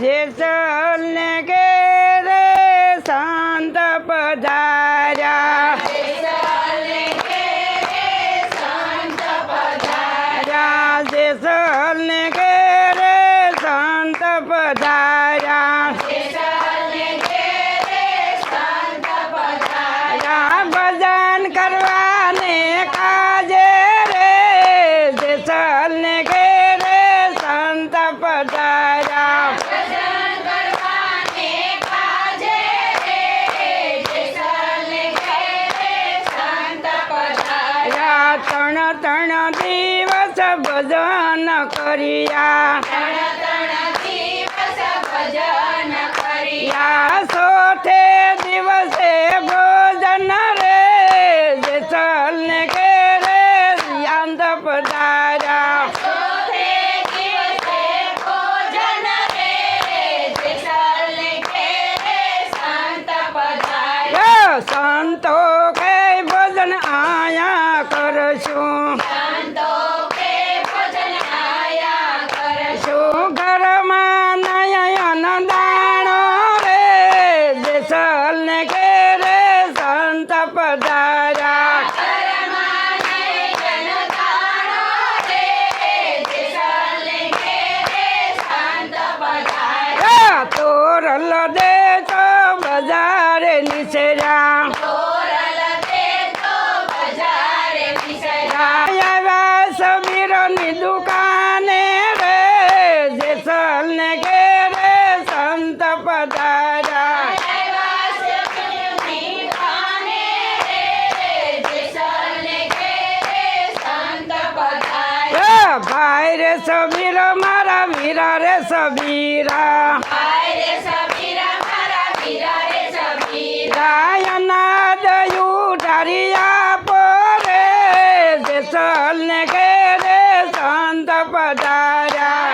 જેસલ ને ઘેરે શાંત પધાર્યા. જેસલ ત્રણ દિવસ ભજન કર્યા. સોઠે દિવસે ભોજન રે જેસલ ને રે યાદ પધાર્યા Mmm. યા ભાઈ રે સમીર મારા વીરા રે સબીરા ગાયના દયું ઢારિયા પોરે જેસલ ને ઘેરે સંત પધાર્યા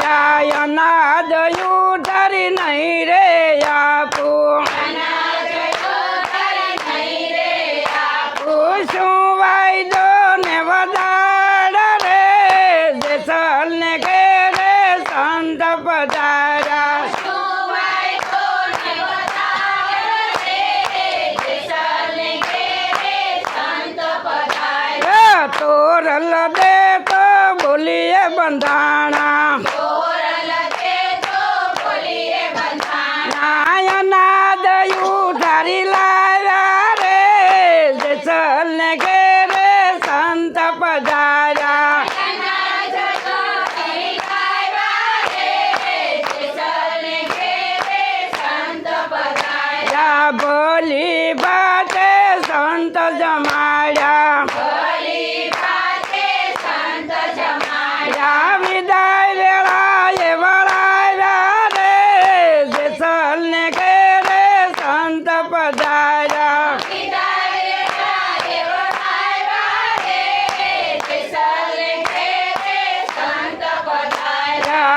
ગાયના દયું ઢારી નહીં રે પધાર્યા એ તોરલ દે તો બોલીએ બંધાણા.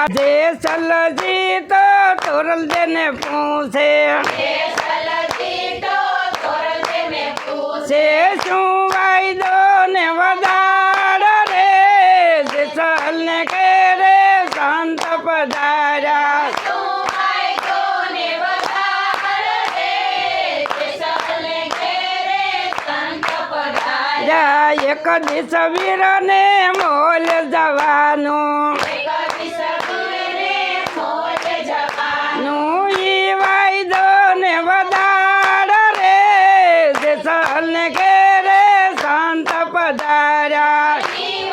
યા જેસલજી તો તોરલ દેને પૂછે. છે શું વાયદો ને વધાર રે જેસલ ને ઘેરે સંત પધાર્યા. એક દિશ વીર ને મોલ જવાનું. પધાર્યા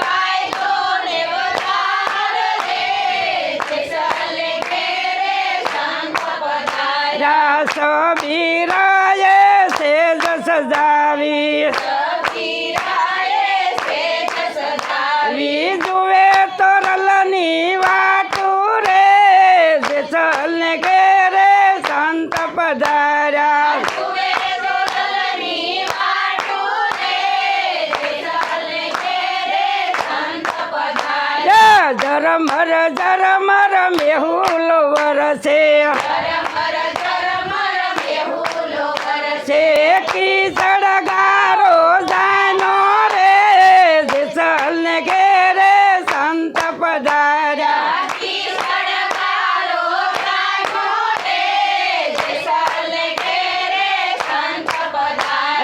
ઝરમર ઝરમર મેહુલ વરસે છે એકી સળગારો જાનો રે જેસલ ને ઘેરે સંત પધાર્યા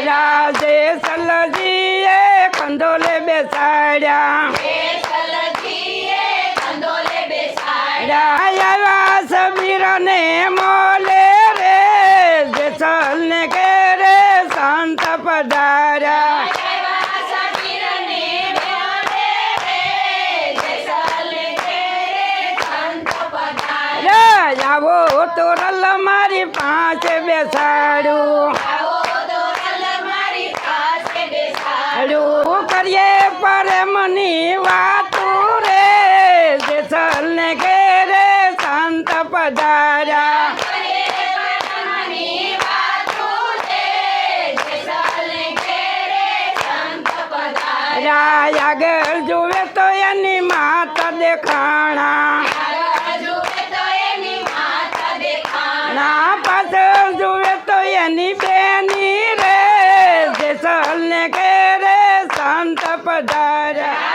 રાજે સલજીએ કંદોલે બેસાડ્યા રાયા સબીર ને મોલે રે જેસલ ને ઘેરે સંત પધાર્યા રે આવો તો રલ મારી પાસે બેસાડું કરીએ પરમની વાતું આગળ જુએ તો એની માતા દેખાણા. ના, પાછળ જુએ તો એની બેની રે. જેસલ ને ઘેરે સંત પધાર્યા.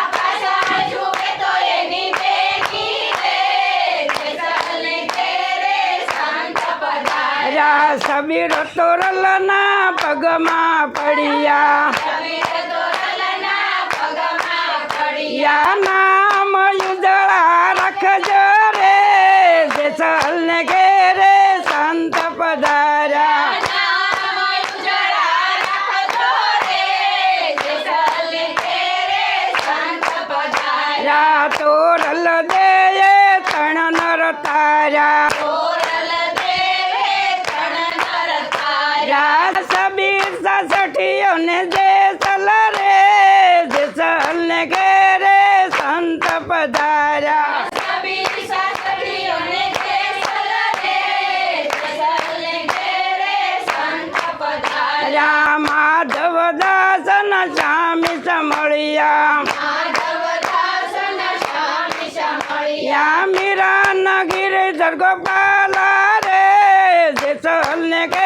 રા સબીર તોરલના પગમાં પડ્યા. યા નામ યુદળા રાખજો રે જેસલ ને સમળિયા યા મીરા નગીર જરગોપાલા રે જેસલ ને પધાર્યા